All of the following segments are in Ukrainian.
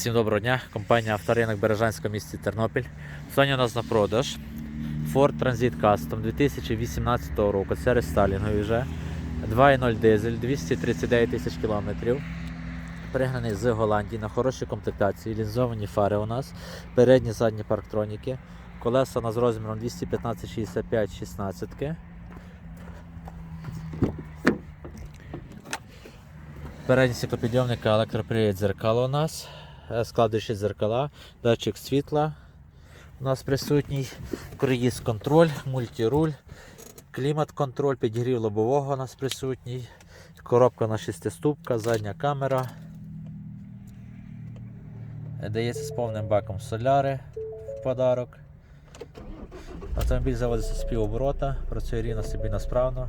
Всім доброго дня, компанія Авторинок Бережанська в місті Тернопіль. Сьогодні у нас на продаж Ford Transit Custom 2018 року. Це рестайлінговий вже. 2.0 дизель, 239 тисяч кілометрів. Пригнаний з Голландії на хорошій комплектації. Лінзовані фари у нас, передні задні парктроніки. Колеса у нас з розміром 215 65 16 Передні стеклопідйомники, електропривід дзеркало у нас, складуючі дзеркала, датчик світла у нас присутній, круїз контроль, мультируль, клімат контроль, підігрів лобового у нас присутній, коробка на шестиступка, задня камера. Е, Дається з повним баком соляри в подарок. Автомобіль заводиться з півоборота, працює рівно собі насправно.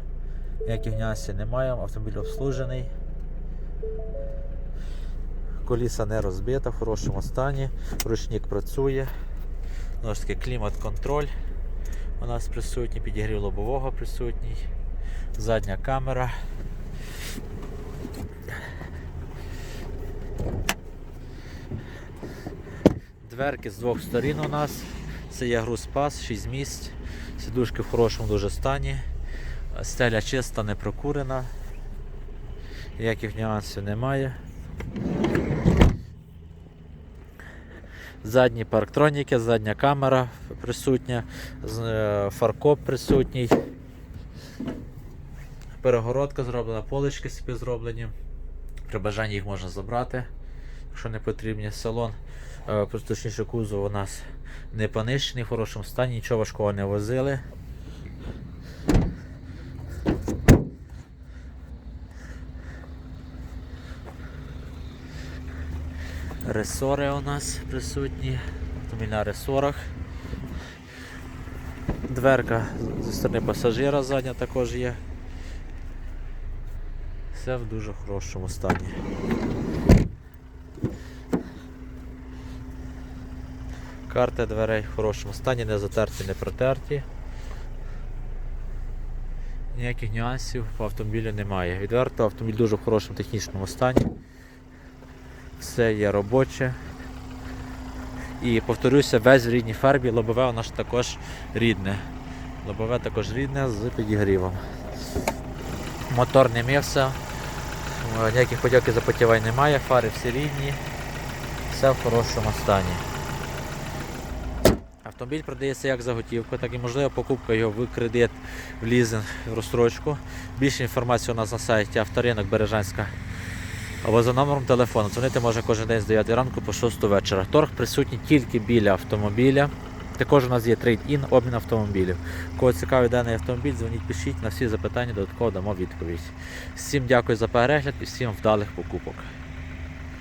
Ніяких нюансів немає, автомобіль обслужений. Коліса не розбита, в хорошому стані, ручник працює. Знову ж таки клімат-контроль у нас присутній, підігрів лобового присутній, задня камера. Дверки з двох сторін у нас. Це є груз-пас, 6 місць, сідушки в хорошому дуже стані, стеля чиста, не прокурена, ніяких нюансів немає. Задні парктроніки, задня камера присутня, е, фаркоп присутній. Перегородка зроблена, полички собі зроблені. При бажанні їх можна забрати, якщо не потрібні. Салон, е, точніше кузов у нас не понищений, в хорошому стані, нічого важкого не возили. Ресори у нас присутні, автомобіль на ресорах. Дверка зі сторони пасажира задня також є. Все в дуже хорошому стані. Карти дверей в хорошому стані, не затерті, не протерті. Ніяких нюансів по автомобілю немає. Відверто автомобіль дуже в хорошому технічному стані. Все є робоче. І повторюся, весь в рідній фарбі, лобове у нас також рідне. Лобове також рідне з підігрівом. Мотор не мився, е, ніяких потьоків запотівань немає, фари всі рідні, все в хорошому стані. Автомобіль продається як за готівку, так і можлива покупка його в кредит, в лізинг, в розстрочку. Більше інформації у нас на сайті авторинок Бережанська або за номером телефону. Дзвонити може кожен день з 9 ранку по 6 вечора. Торг присутній тільки біля автомобіля. Також у нас є трейд-ін, обмін автомобілів. Кого цікавий даний автомобіль, дзвоніть, пишіть на всі запитання, додатково дамо відповідь. Всім дякую за перегляд і всім вдалих покупок.